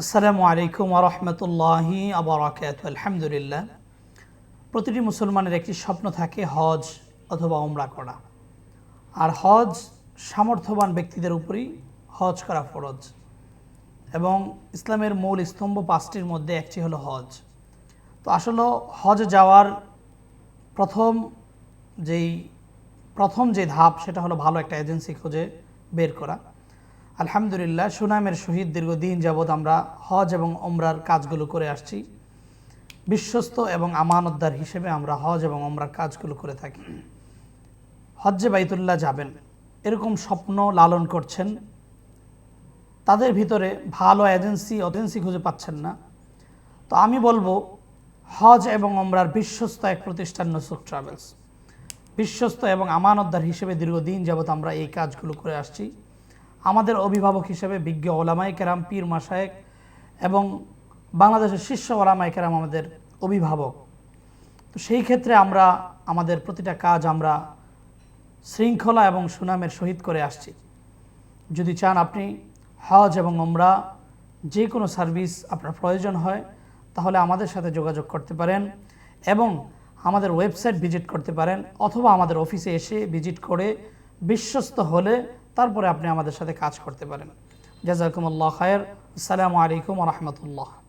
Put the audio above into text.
আসসালামু আলাইকুম রহমতুল্লাহি আবরাকাত আলহামদুলিল্লাহ। প্রতিটি মুসলমানের একটি স্বপ্ন থাকে হজ অথবা ওমরা করা। আর হজ সামর্থ্যবান ব্যক্তিদের উপরই হজ করা ফরজ। এবং ইসলামের মূল স্তম্ভ পাঁচটির মধ্যে একটি হলো হজ। তো আসলে হজ যাওয়ার প্রথম যেই, প্রথম যে ধাপ সেটা হলো ভালো একটা এজেন্সি খুঁজে বের করা। আলহামদুলিল্লাহ, সুনামের শহীদ দীর্ঘদিন যাবৎ আমরা হজ এবং ওমরার কাজগুলো করে আসছি। বিশ্বস্ত এবং আমানতদার হিসেবে আমরা হজ এবং ওমরার কাজগুলো করে থাকি। হজ্জে বাইতুল্লাহ যাবেন, এরকম স্বপ্ন লালন করছেন। তাদের ভিতরে ভালো এজেন্সি এজেন্সি খুঁজে পাচ্ছেন না। তো আমি বলব, হজ এবং ওমরার বিশ্বস্ত এক প্রতিষ্ঠান নসুক ট্রাভেলস। বিশ্বস্ত এবং আমানতদার হিসেবে দীর্ঘদিন যাবৎ আমরা এই কাজগুলো করে আসছি। আমাদের অভিভাবক হিসেবে বিজ্ঞ ওলামাই কেরাম, পীর মাসায়েক এবং বাংলাদেশের শীর্ষ ওলামাই কেরাম আমাদের অভিভাবক। তো সেই ক্ষেত্রে আমরা, আমাদের প্রতিটা কাজ আমরা শৃঙ্খলা এবং সুনামের সহিত করে আসছি। যদি চান আপনি হজ এবং ওমরা যে কোনো সার্ভিস আপনার প্রয়োজন হয়, তাহলে আমাদের সাথে যোগাযোগ করতে পারেন এবং আমাদের ওয়েবসাইট ভিজিট করতে পারেন অথবা আমাদের অফিসে এসে ভিজিট করে বিশ্বস্ত হলে তারপরে আপনি আমাদের সাথে কাজ করতে পারেন। জাজাকুমুল্লাহ খায়ের। আসসালামু আলাইকুম রহমতুল্লাহ।